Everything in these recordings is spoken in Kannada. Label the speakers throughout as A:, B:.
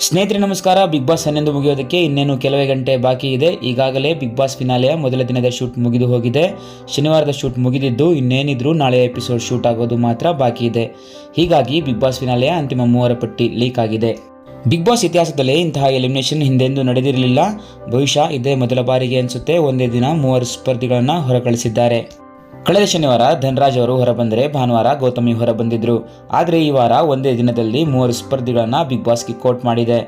A: ಸ್ನೇಹಿತರೆ, ನಮಸ್ಕಾರ. ಬಿಗ್ ಬಾಸ್ ಹನ್ನೊಂದು ಮುಗಿಯೋದಕ್ಕೆ ಇನ್ನೇನು ಕೆಲವೇ ಗಂಟೆ ಬಾಕಿ ಇದೆ. ಈಗಾಗಲೇ ಬಿಗ್ ಬಾಸ್ ಫಿನಾಲೆಯ ಮೊದಲ ದಿನದ ಶೂಟ್ ಮುಗಿದು ಹೋಗಿದೆ. ಶನಿವಾರದ ಶೂಟ್ ಮುಗಿದಿದ್ದು, ಇನ್ನೇನಿದ್ರು ನಾಳೆ ಎಪಿಸೋಡ್ ಶೂಟ್ ಆಗೋದು ಮಾತ್ರ ಬಾಕಿ ಇದೆ. ಹೀಗಾಗಿ ಬಿಗ್ ಬಾಸ್ ಫಿನಾಲೆಯ ಅಂತಿಮ ಮೂವರ ಪಟ್ಟಿ ಲೀಕ್ ಆಗಿದೆ. ಬಿಗ್ ಬಾಸ್ ಇತಿಹಾಸದಲ್ಲೇ ಇಂತಹ ಎಲಿಮಿನೇಷನ್ ಹಿಂದೆಂದೂ ನಡೆದಿರಲಿಲ್ಲ. ಬಹುಶಃ ಇದೇ ಮೊದಲ ಬಾರಿಗೆ ಅನಿಸುತ್ತೆ. ಒಂದೇ ದಿನ ಮೂವರು ಸ್ಪರ್ಧಿಗಳನ್ನು ಹೊರಕಳಿಸಿದ್ದಾರೆ. ಕಳೆದ ಶನಿವಾರ ಧನರಾಜ್ ಅವರು ಹೊರಬಂದರೆ ಭಾನುವಾರ ಗೌತಮಿ ಹೊರಬಂದಿದ್ರು. ಆದರೆ ಈ ವಾರ ಒಂದೇ ದಿನದಲ್ಲಿ ಮೂವರು ಸ್ಪರ್ಧಿಗಳನ್ನು ಬಿಗ್ ಬಾಸ್ಗೆ ಕೋರ್ಟ್ ಮಾಡಿದೆ.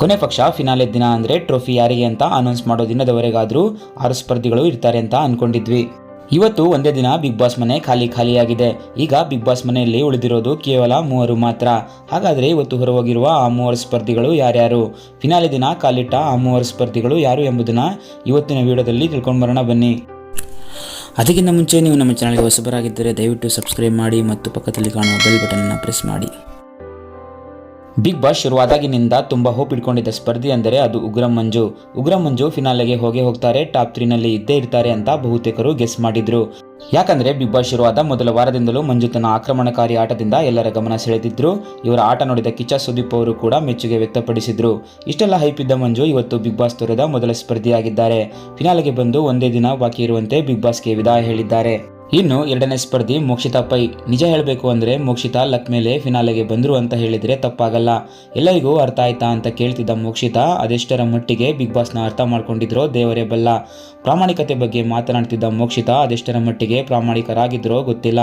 A: ಕೊನೆ ಪಕ್ಷ ಫಿನಾಲೆ ದಿನ ಅಂದರೆ ಟ್ರೋಫಿ ಯಾರಿಗೆ ಅಂತ ಅನೌನ್ಸ್ ಮಾಡೋ ದಿನದವರೆಗಾದರೂ ಆರು ಸ್ಪರ್ಧಿಗಳು ಇರ್ತಾರೆ ಅಂತ ಅನ್ಕೊಂಡಿದ್ವಿ. ಇವತ್ತು ಒಂದೇ ದಿನ ಬಿಗ್ ಬಾಸ್ ಮನೆ ಖಾಲಿ ಖಾಲಿಯಾಗಿದೆ. ಈಗ ಬಿಗ್ ಬಾಸ್ ಮನೆಯಲ್ಲಿ ಉಳಿದಿರೋದು ಕೇವಲ ಮೂವರು ಮಾತ್ರ. ಹಾಗಾದರೆ ಇವತ್ತು ಹೊರಹೋಗಿರುವ ಆ ಮೂವರು ಸ್ಪರ್ಧಿಗಳು ಯಾರ್ಯಾರು? ಫಿನಾಲೆ ದಿನ ಕಾಲಿಟ್ಟ ಆ ಮೂವರು ಸ್ಪರ್ಧಿಗಳು ಯಾರು ಎಂಬುದನ್ನು ಇವತ್ತಿನ ವಿಡಿಯೋದಲ್ಲಿ ತಿಳ್ಕೊಂಡು ಬರೋಣ ಬನ್ನಿ. ಅದಕ್ಕಿಂತ ಮುಂಚೆ ನೀವು ನಮ್ಮ ಚಾನಲ್ಗೆ ಹೊಸಬರಾಗಿದ್ದರೆ ದಯವಿಟ್ಟು ಸಬ್ಸ್ಕ್ರೈಬ್ ಮಾಡಿ ಮತ್ತು ಪಕ್ಕದಲ್ಲಿ ಕಾಣುವ ಬೆಲ್ ಬಟನ್ನ ಪ್ರೆಸ್ ಮಾಡಿ. ಬಿಗ್ ಬಾಸ್ ಶುರುವಾದಾಗಿನಿಂದ ತುಂಬಾ ಹೋಪ್ ಇಟ್ಕೊಂಡಿದ್ದ ಸ್ಪರ್ಧಿ ಅಂದರೆ ಅದು ಉಗ್ರ ಮಂಜು. ಉಗ್ರ ಮಂಜು ಫಿನಾಲೆಗೆ ಹೋಗೇ ಹೋಗ್ತಾರೆ ಟಾಪ್ ತ್ರೀನಲ್ಲಿ ಇದ್ದೇ ಇರ್ತಾರೆ ಅಂತ ಬಹುತೇಕರು ಗೆಸ್ ಮಾಡಿದ್ರು. ಯಾಕಂದ್ರೆ ಬಿಗ್ ಬಾಸ್ ಶುರುವಾದ ಮೊದಲ ವಾರದಿಂದಲೂ ಮಂಜು ತನ್ನ ಆಕ್ರಮಣಕಾರಿ ಆಟದಿಂದ ಎಲ್ಲರ ಗಮನ ಸೆಳೆದಿದ್ರು. ಇವರ ಆಟ ನೋಡಿದ ಕಿಚ್ಚ ಸುದೀಪ್ ಅವರು ಕೂಡ ಮೆಚ್ಚುಗೆ ವ್ಯಕ್ತಪಡಿಸಿದ್ರು. ಇಷ್ಟೆಲ್ಲ ಹೈಪ್ ಇದ್ದ ಮಂಜು ಇವತ್ತು ಬಿಗ್ ಬಾಸ್ ತೊರೆದ ಮೊದಲ ಸ್ಪರ್ಧಿಯಾಗಿದ್ದಾರೆ. ಫಿನಾಲೆಗೆ ಬಂದು ಒಂದೇ ದಿನ ಬಾಕಿ ಇರುವಂತೆ ಬಿಗ್ ಬಾಸ್ಗೆ ವಿದಾಯ ಹೇಳಿದ್ದಾರೆ. ಇನ್ನು ಎರಡನೇ ಸ್ಪರ್ಧಿ ಮೋಕ್ಷಿತಾ ಪೈ ನಿಜ ಹೇಳಬೇಕು ಅಂದರೆ ಮೋಕ್ಷಿತಾ ಲಕ್ ಮೇಲೆ ಫಿನಾಲೆಗೆ ಬಂದರು ಅಂತ ಹೇಳಿದರೆ ತಪ್ಪಾಗಲ್ಲ. ಎಲ್ಲರಿಗೂ ಅರ್ಥ ಆಯ್ತಾ ಅಂತ ಕೇಳ್ತಿದ್ದ ಮೋಕ್ಷಿತಾ ಅದೆಷ್ಟರ ಮಟ್ಟಿಗೆ ಬಿಗ್ ಬಾಸ್ನ ಅರ್ಥ ಮಾಡ್ಕೊಂಡಿದ್ರೋ ದೇವರೇ ಬಲ್ಲ. ಪ್ರಾಮಾಣಿಕತೆ ಬಗ್ಗೆ ಮಾತನಾಡ್ತಿದ್ದ ಮೋಕ್ಷಿತಾ ಅದೆಷ್ಟರ ಮಟ್ಟಿಗೆ ಪ್ರಾಮಾಣಿಕರಾಗಿದ್ರೋ ಗೊತ್ತಿಲ್ಲ.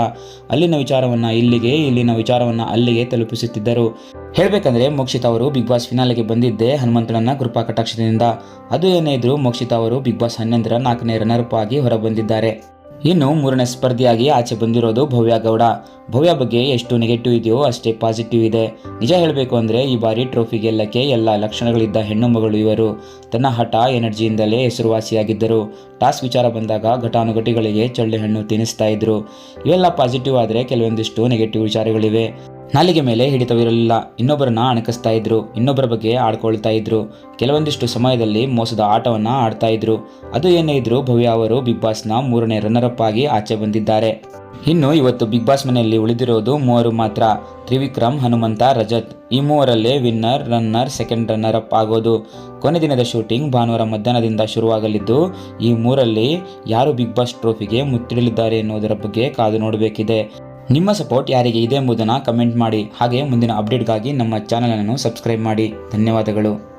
A: ಅಲ್ಲಿನ ವಿಚಾರವನ್ನು ಇಲ್ಲಿಗೆ, ಇಲ್ಲಿನ ವಿಚಾರವನ್ನು ಅಲ್ಲಿಗೆ ತಲುಪಿಸುತ್ತಿದ್ದರು. ಹೇಳಬೇಕಂದ್ರೆ ಮೋಕ್ಷಿತಾ ಅವರು ಬಿಗ್ ಬಾಸ್ ಫಿನಾಲೆಗೆ ಬಂದಿದ್ದೆ ಹನುಮಂತನನ್ನ ಕೃಪಾ ಕಟಾಕ್ಷದಿಂದ. ಅದು ಏನೇ ಇದ್ರೂ ಮೋಕ್ಷಿತಾ ಅವರು ಬಿಗ್ ಬಾಸ್ ಹನ್ನೊಂದರ ನಾಲ್ಕನೇ ರನ್ನರ್ಪ್ ಆಗಿ ಹೊರಬಂದಿದ್ದಾರೆ. ಇನ್ನು ಮೂರನೇ ಸ್ಪರ್ಧಿಯಾಗಿ ಆಚೆ ಬಂದಿರೋದು ಭವ್ಯ ಗೌಡ. ಭವ್ಯ ಬಗ್ಗೆ ಎಷ್ಟು ನೆಗೆಟಿವ್ ಇದೆಯೋ ಅಷ್ಟೇ ಪಾಸಿಟಿವ್ ಇದೆ. ನಿಜ ಹೇಳಬೇಕು ಅಂದರೆ ಈ ಬಾರಿ ಟ್ರೋಫಿ ಗೆಲ್ಲಕ್ಕೆ ಎಲ್ಲ ಲಕ್ಷಣಗಳಿದ್ದ ಹೆಣ್ಣು ಮಗಳು ಇವರು. ತನ್ನ ಹಠ, ಎನರ್ಜಿಯಿಂದಲೇ ಹೆಸರುವಾಸಿಯಾಗಿದ್ದರು. ಟಾಸ್ ವಿಚಾರ ಬಂದಾಗ ಘಟಾನುಘಟಿಗಳಿಗೆ ಚಳ್ಳೆ ಹಣ್ಣು ತಿನ್ನಿಸ್ತಾ ಇದ್ರು. ಇವೆಲ್ಲ ಪಾಸಿಟಿವ್ ಆದರೆ ಕೆಲವೊಂದಿಷ್ಟು ನೆಗೆಟಿವ್ ವಿಚಾರಗಳಿವೆ. ನಾಲಿಗೆ ಮೇಲೆ ಹಿಡಿತವಿರಲಿಲ್ಲ. ಇನ್ನೊಬ್ಬರನ್ನ ಅಣಕಿಸ್ತಾ ಇದ್ರು. ಇನ್ನೊಬ್ಬರ ಬಗ್ಗೆ ಆಡ್ಕೊಳ್ತಾ ಇದ್ರು. ಕೆಲವೊಂದಿಷ್ಟು ಸಮಯದಲ್ಲಿ ಮೋಸದ ಆಟವನ್ನ ಆಡ್ತಾ ಇದ್ರು. ಅದು ಏನೇ ಇದ್ರು ಭವ್ಯ ಅವರು ಬಿಗ್ ಬಾಸ್ನ ಮೂರನೇ ರನ್ನರಪ್ ಆಗಿ ಆಚೆ ಬಂದಿದ್ದಾರೆ. ಇನ್ನು ಇವತ್ತು ಬಿಗ್ ಬಾಸ್ ಮನೆಯಲ್ಲಿ ಉಳಿದಿರೋದು ಮೂವರು ಮಾತ್ರ. ತ್ರಿವಿಕ್ರಮ್, ಹನುಮಂತ, ರಜತ್. ಈ ಮೂವರಲ್ಲೇ winner runner second runner up ಆಗೋದು. ಕೊನೆ ದಿನದ ಶೂಟಿಂಗ್ ಭಾನುವಾರ ಮಧ್ಯಾಹ್ನದಿಂದ ಶುರುವಾಗಲಿದ್ದು, ಈ ಮೂರಲ್ಲಿ ಯಾರು ಬಿಗ್ ಬಾಸ್ ಟ್ರೋಫಿಗೆ ಮುತ್ತಿಡಲಿದ್ದಾರೆ ಎನ್ನುವುದರ ಬಗ್ಗೆ ಕಾದು ನೋಡಬೇಕಿದೆ. ನಿಮ್ಮ ಸಪೋರ್ಟ್ ಯಾರಿಗೆ ಇದೆ ಎಂಬುದನ್ನು ಕಮೆಂಟ್ ಮಾಡಿ. ಹಾಗೆ ಮುಂದಿನ ಅಪ್ಡೇಟ್ಗಾಗಿ ನಮ್ಮ ಚಾನಲನ್ನು ಸಬ್ಸ್ಕ್ರೈಬ್ ಮಾಡಿ. ಧನ್ಯವಾದಗಳು.